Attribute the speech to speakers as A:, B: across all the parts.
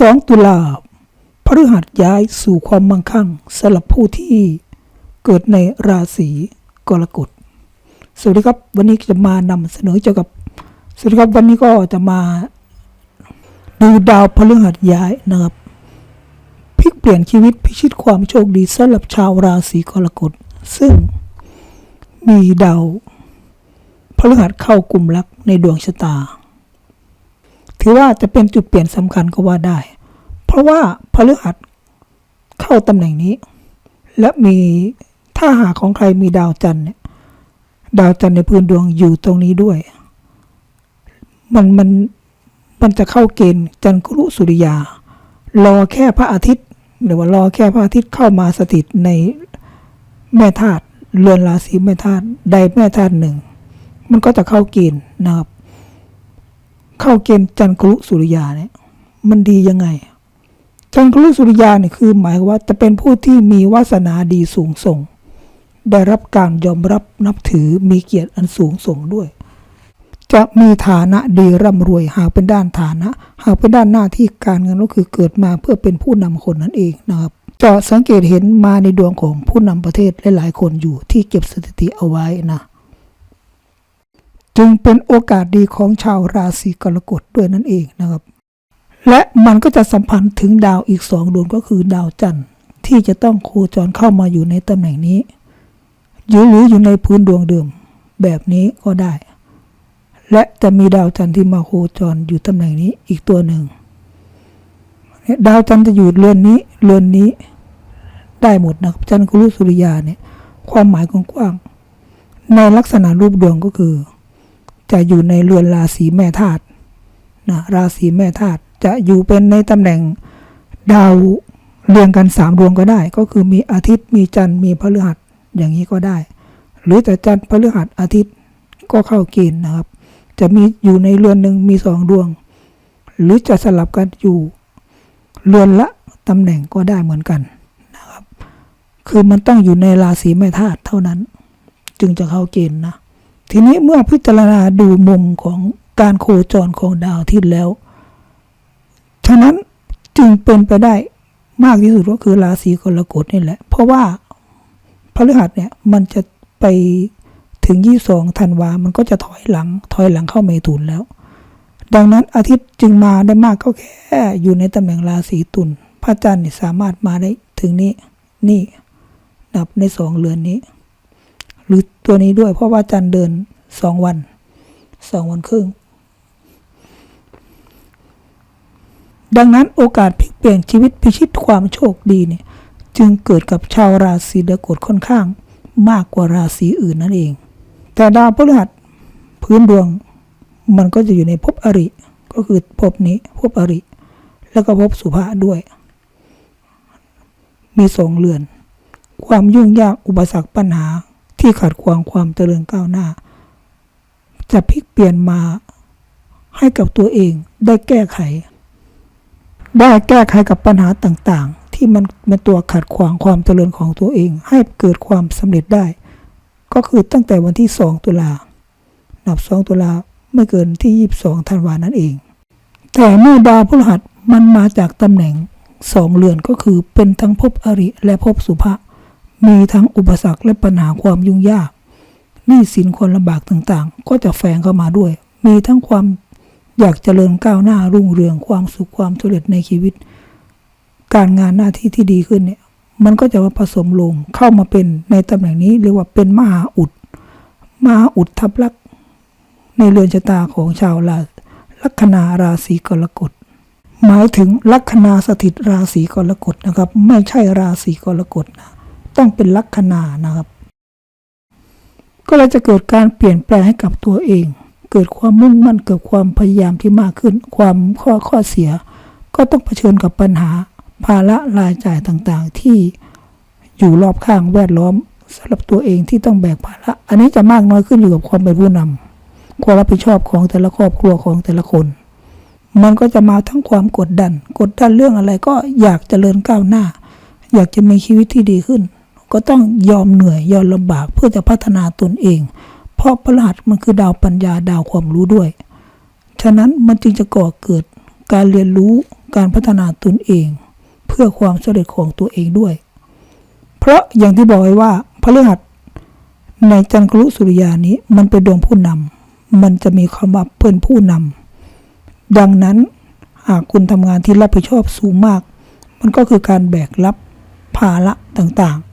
A: 2 ตุลาพฤหัสย้ายสู่ความมั่งคั่งสำหรับผู้ที่เกิดในราศีกรกฎ สวัสดีครับ วันนี้จะมานำเสนอเกี่ยวกับ สวัสดีครับวันนี้ก็จะมาดูดาวพฤหัสย้ายนะครับพลิกเปลี่ยนชีวิตพิชิตความโชคดีสำหรับชาวราศีกรกฎ ซึ่งมีดาวพฤหัสเข้ากลุ่มรักในดวงชะตา ถือว่าจะเป็นจุดเปลี่ยนสำคัญก็ว่าได้ เพราะว่าพฤหัสเข้าตำแหน่งนี้ และมีถ้าหาของใครมีดาวจันทร์เนี่ยดาวจันทร์ในพื้นดวงอยู่ตรงนี้ด้วย มันมันมันจะเข้าเกณฑ์จันทรุสุริยา รอแค่พระอาทิตย์ หรือว่ารอแค่พระอาทิตย์เข้ามาสถิตในแม่ธาตุเรือนราศีแม่ธาตุใดแม่ธาตุหนึ่ง มันก็จะเข้าเกณฑ์นะครับ เข้าเกณฑ์จันทรุสุริยาเนี่ยมันดียังไง จันทรุสุริยาเนี่ยคือ หมายว่าจะเป็นผู้ที่มีวาสนาดีสูงส่ง ได้รับการยอมรับนับถือมีเกียรติอันสูงส่งด้วย จะมีฐานะดีร่ำรวยหากเป็นด้านฐานะ หากเป็นด้านหน้าที่การเงินก็คือเกิดมาเพื่อเป็นผู้นำคนนั่นเองนะครับจะสังเกตเห็นมาในดวงของผู้นำประเทศหลายๆคนอยู่ที่เก็บสถิติเอาไว้นะ จึงเป็นโอกาสดีของชาวราศีกรกฎด้วยนั่นเองนะครับ และมันก็จะสัมพันธ์ถึงดาวอีกสองดวงก็คือดาวจันทร์ที่จะต้องโคจรเข้ามาอยู่ในตำแหน่งนี้หรืออยู่ในพื้นดวงเดิมแบบนี้ก็ได้ และจะมีดาวจันทร์ที่มาโคจรอยู่ตำแหน่งนี้อีกตัวหนึ่งดาวจันทร์จะอยู่เรือนนี้เรือนนี้ได้หมดนะครับจันทร์กุลุสุริยาเนี่ยความหมายกว้างในลักษณะรูปดวงก็คือ จะอยู่ในเรือนราศีแม่ธาตุนะราศีแม่ธาตุจะอยู่เป็นในตำแหน่งดาวเรียงกันสามดวงก็ได้ ก็คือมีอาทิตย์มีจันทร์มีพฤหัสอย่างนี้ก็ได้ หรือแต่จันทร์พฤหัสอาทิตย์ก็เข้าเกณฑ์นะครับ จะมีอยู่ในเรือนหนึ่งมีสองดวง หรือจะสลับกันอยู่เรือนละตำแหน่งก็ได้เหมือนกันนะครับ คือมันต้องอยู่ในราศีแม่ธาตุเท่านั้น จึงจะเข้าเกณฑ์นะ ทีนี้เมื่อพิจารณาดูมุมของการโคจรของดาวอาทิตย์แล้ว ฉะนั้นจึงเป็นไปได้มากที่สุดก็คือราศีกรกฎนี่แหละ เพราะว่าพฤหัสเนี่ยมันจะไปถึงยี่สองธันวา มันก็จะถอยหลัง ถอยหลังเข้าเมถุนแล้ว ดังนั้นอาทิตย์จึงมาได้มากก็แค่อยู่ในตำแหน่งราศีตุล พระจันทร์สามารถมาได้ถึงนี้ นี่ นับในสองเรือนนี้ หรือตัวนี้ด้วย เพราะว่าจันเดินสองวันสองวันครึ่ง ดังนั้นโอกาสพลิกเปลี่ยนชีวิตพิชิตความโชคดีเนี่ย จึงเกิดกับชาวราศีกรกฎค่อนข้างมากกว่าราศีอื่นนั่นเอง แต่ดาวพฤหัสพื้นดวงมันก็จะอยู่ในภพอริ ก็คือภพนี้ภพอริ แล้วก็ภพสุภาด้วย มีสองเรือน ความยุ่งยากอุปสรรคปัญหา ที่ขัดขวางความเจริญก้าวหน้า จะพลิกเปลี่ยนมาให้กับตัวเองได้แก้ไข ได้แก้ไขกับปัญหาต่างๆ ที่มันเป็นตัวขัดขวางความเจริญของตัวเอง ให้เกิดความสำเร็จได้ ก็คือตั้งแต่วันที่ 2 ตุลานับ 2 ตุลาไม่เกินที่ 22ธันวานั่นเอง แต่เมื่อดาวพฤหัสมันมาจากตำแหน่งสองเรือนก็คือเป็นทั้งภพอริและภพสุภะ มีทั้งอุปสรรคและปัญหาความยุ่งยากหนี้สินคนลำบากต่างๆ ก็จะแฝงเข้ามาด้วย มีทั้งความอยากเจริญก้าวหน้ารุ่งเรืองความสุขความสำเร็จในชีวิต การงานหน้าที่ที่ดีขึ้นเนี่ย มันก็จะมาผสมลงเข้ามาเป็นในตำแหน่งนี้เรียกว่าเป็นมหาอุด มหาอุดทับลักษณ์ในเรือนชะตาของชาวราลัคนาราศีกรกฎหมายถึงลัคนาสถิตราศีกรกฎนะครับ ไม่ใช่ราศีกรกฎนะ ต้องเป็นลัคนานะครับ ก็เลยจะเกิดการเปลี่ยนแปลงให้กับตัวเอง เกิดความมุ่งมั่นเกิดความพยายามที่มากขึ้น ความข้อข้อเสีย ก็ต้องเผชิญกับปัญหาภาระรายจ่ายต่างๆ ที่อยู่รอบข้างแวดล้อมสำหรับตัวเองที่ต้องแบกภาระอันนี้จะมากน้อยขึ้นอยู่กับความเป็นผู้นำความรับผิดชอบของแต่ละครอบครัวของแต่ละคน มันก็จะมาทั้งความกดดัน กดดันเรื่องอะไรก็อยากจเจริญก้าวหน้า อยากจะมีชีวิตที่ดีขึ้น ก็ต้องยอมเหนื่อยยอมลำบากเพื่อจะพัฒนาตนเอง เพราะพระรหัสมันคือดาวปัญญาดาวความรู้ด้วย ฉะนั้นมันจึงจะก่อเกิดการเรียนรู้การพัฒนาตนเอง เพื่อความสำเร็จของตัวเองด้วย เพราะอย่างที่บอกไว้ว่าพฤหัสในจันทรุสุริยานี้มันเป็นดวงผู้นำมันจะมีคำว่าเพื่อนผู้นำดังนั้นหากคุณทำงานที่รับผิดชอบสูงมาก มันก็คือการแบกรับภาระต่างๆ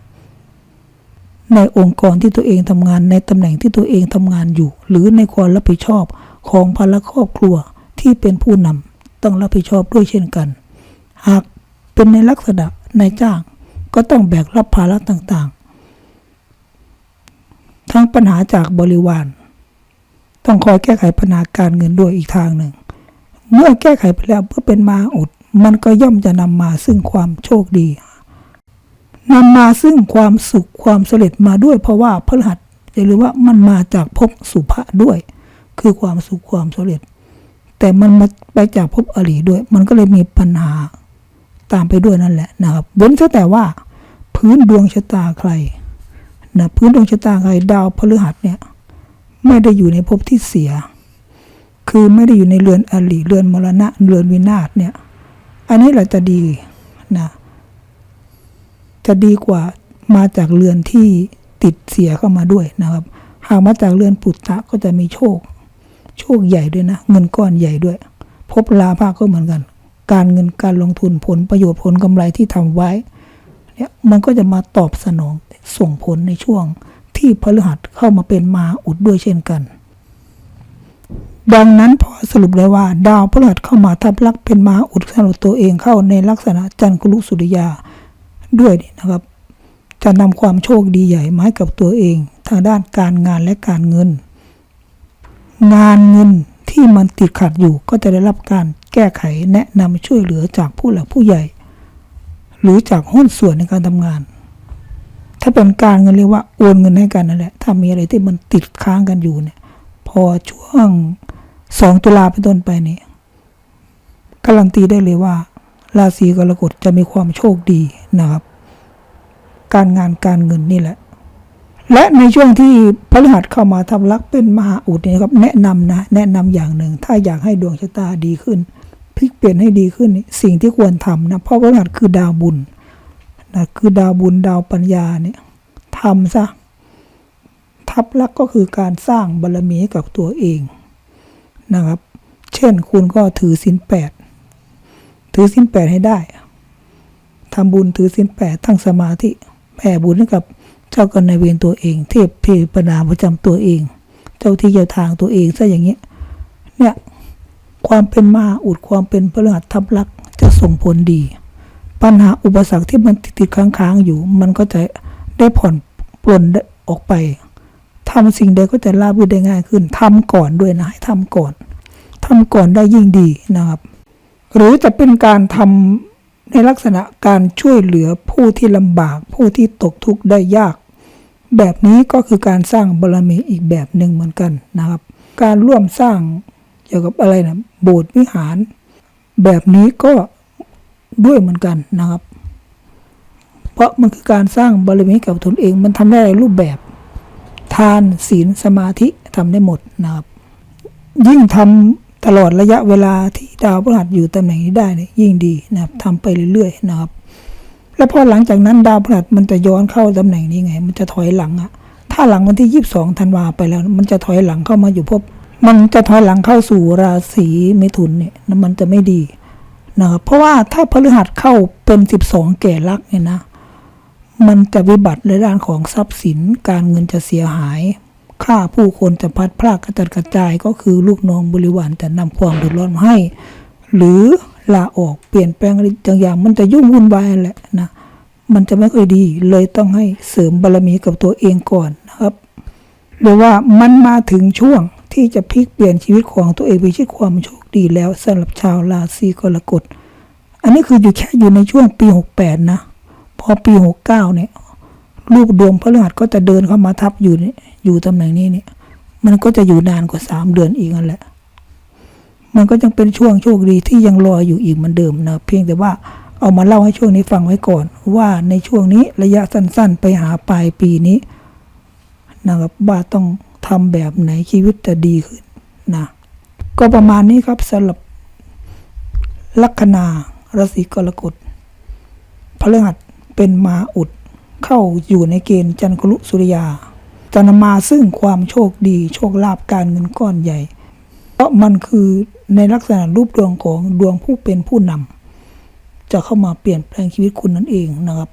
A: ในองค์กรที่ตัวเองทำงานในตำแหน่งที่ตัวเองทำงานอยู่ หรือในความรับผิดชอบของภาระครอบครัวที่เป็นผู้นำต้องรับผิดชอบด้วยเช่นกัน หากเป็นในลักษณะนายจ้างก็ต้องแบกรับภาระต่างๆ ทั้งปัญหาจากบริวาร ต้องคอยแก้ไขปัญหาการเงินด้วยอีกทางหนึ่ง เมื่อแก้ไขไปแล้วเพื่อเป็นมาอุด มันก็ย่อมจะนำมาซึ่งความโชคดี นำมาซึ่งความสุขความสำเร็จมาด้วย เพราะว่าพฤหัสอย่าลืมว่ามันมาจากภพสุภะด้วย คือความสุขความสำเร็จ แต่มันมาไปจากภพอริด้วย มันก็เลยมีปัญหาตามไปด้วยนั่นแหละนะครับ เว้นแต่ว่า พื้นดวงชะตาใครนะพื้นดวงชะตาใครดาวพฤหัสเนี่ยไม่ได้อยู่ในภพที่เสีย คือไม่ได้อยู่ในเรือนอริเรือนมรณะเรือนวินาศเนี่ย อันนี้แหละจะดีนะ จะดีกว่ามาจากเรือนที่ติดเสียเข้ามาด้วยนะครับ หากมาจากเรือนปุตตะก็จะมีโชค โชคใหญ่ด้วยนะ เงินก้อนใหญ่ด้วย พบลาภะก็เหมือนกัน การเงินการลงทุนผลประโยชน์ผลกำไรที่ทำไว้เนี่ยมันก็จะมาตอบสนองส่งผลในช่วงที่พฤหัสเข้ามาเป็นมาอุดด้วยเช่นกัน ดังนั้นพอสรุปได้ว่า ดาวพฤหัสเข้ามาทับลักเป็นมาอุดสำหรับตัวเองเข้าในลักษณะจันทรุสุริยา ด้วยนี่นะครับ จะนำความโชคดีใหญ่มาให้กับตัวเอง ทางด้านการงานและการเงิน งานเงินที่มันติดขัดอยู่ก็จะได้รับการแก้ไขแนะนำช่วยเหลือจากผู้หลักผู้ใหญ่ หรือจากหุ้นส่วนในการทำงาน ถ้าเป็นการเงินเรียกว่าโอนเงินให้กันนั่นแหละ ถ้ามีอะไรที่มันติดค้างกันอยู่เนี่ย พอช่วงสองตุลาเป็นต้นไปเนี่ยการันตีได้เลยว่า ราศีกรกฎจะมีความโชคดีนะครับ การงานการเงินนี่แหละ และในช่วงที่พฤหัสเข้ามาทำลักษณ์เป็นมหาอุดเนี่ยครับ แนะนำนะแนะนำอย่างหนึ่ง ถ้าอยากให้ดวงชะตาดีขึ้นพลิกเปลี่ยนให้ดีขึ้นนี่สิ่งที่ควรทำนะเพราะพฤหัสคือดาวบุญนะคือดาวบุญดาวปัญญาเนี่ยทำซะทับลักษณ์ก็คือการสร้างบารมีให้กับตัวเองนะครับ เช่นคุณก็ถือศีลแปด ถือศีลแปดให้ได้ทำบุญถือศีลแปดทั้งสมาธิแผ่บุญให้กับเจ้ากรรมนเวรตัวเอง เทพเพปนาประจำตัวเอง เจ้าที่เจ้าทางตัวเองซะอย่างเงี้ยเนี่ยความเป็นมหาอุดความเป็นพฤหัสทับลักษ์จะส่งผลดี ปัญหาอุปสรรคที่มันติดค้างๆอยู่ มันก็จะได้ผ่อนปลนออกไปทำสิ่งใดก็จะราบรื่นได้ง่ายขึ้นทำก่อนด้วยนะให้ทำก่อนทำก่อนได้ยิ่งดีนะครับ หรือจะเป็นการทำในลักษณะการช่วยเหลือผู้ที่ลำบาก ผู้ที่ตกทุกข์ได้ยาก แบบนี้ก็คือการสร้างบารมีอีกแบบหนึ่งเหมือนกันนะครับ การร่วมสร้างเกี่ยวกับอะไรนะโบสถ์วิหาร แบบนี้ก็ด้วยเหมือนกันนะครับ เพราะมันคือการสร้างบารมีกับตนเองมันทำได้หลายรูปแบบ ทานศีลสมาธิทำได้หมดนะครับ ยิ่งทำ ตลอดระยะเวลาที่ดาวพฤหัสอยู่ตำแหน่งนี้ได้เนี่ยยิ่งดีนะครับทำไปเรื่อยๆนะครับ แล้วพอหลังจากนั้นดาวพฤหัสมันจะย้อนเข้าตำแหน่งนี้ไง มันจะถอยหลังอะถ้าหลังวันที่ยี่สิบสองธันวาไปแล้ว มันจะถอยหลังเข้ามาอยู่พบ มันจะถอยหลังเข้าสู่ราศีเมถุนเนี่ยมันจะไม่ดีนะครับเพราะว่าถ้าพฤหัสเข้าเป็นสิบสองแก่ลักเนี่ยนะ มันจะวิบัติในด้านของทรัพย์สินการเงินจะเสียหาย ค่าผู้คนจะพัดพลากกระจัดกระจายก็คือลูกน้องบริวารจะนำความเดือดร้อนมาให้ หรือลาออกเปลี่ยนแปลงอะไรบางอย่างมันจะยุ่งวุ่นวายแหละนะ มันจะไม่ค่อยดีเลยต้องให้เสริมบารมีกับตัวเองก่อนนะครับหรือว่ามันมาถึงช่วงที่จะพลิกเปลี่ยนชีวิตของตัวเองไปชีวิตความโชคดีแล้วสำหรับชาวราศีกรกฎอันนี้คืออยู่แค่อยู่ในช่วงปีหกแปดนะ พอปีหกเก้าเนี่ย ลูกดวงพฤหัสก็จะเดินเข้ามาทับอยู่นี่อยู่ตำแหน่งนี้เนี่ย มันก็จะอยู่นานกว่าสามเดือนอีกนั่นแหละ มันก็ยังเป็นช่วงโชคดีที่ยังรออยู่อีกเหมือนเดิมนะเพียงแต่ว่าเอามาเล่าให้ช่วงนี้ฟังไว้ก่อน ว่าในช่วงนี้ระยะสั้น ๆ ไปหาปลายปีนี้นะครับว่าต้องทำแบบไหนชีวิตจะดีขึ้นนะก็ประมาณนี้ครับสำหรับลัคนาราศีกรกฎพฤหัสเป็นมาอุด เข้าอยู่ในเกณฑ์จันทรุสุริยาจะนำมาซึ่งความโชคดี โชคลาภการเงินก้อนใหญ่ เพราะมันคือในลักษณะรูปดวงของดวงผู้เป็นผู้นำจะเข้ามาเปลี่ยนแปลงชีวิตคุณนั่นเองนะครับ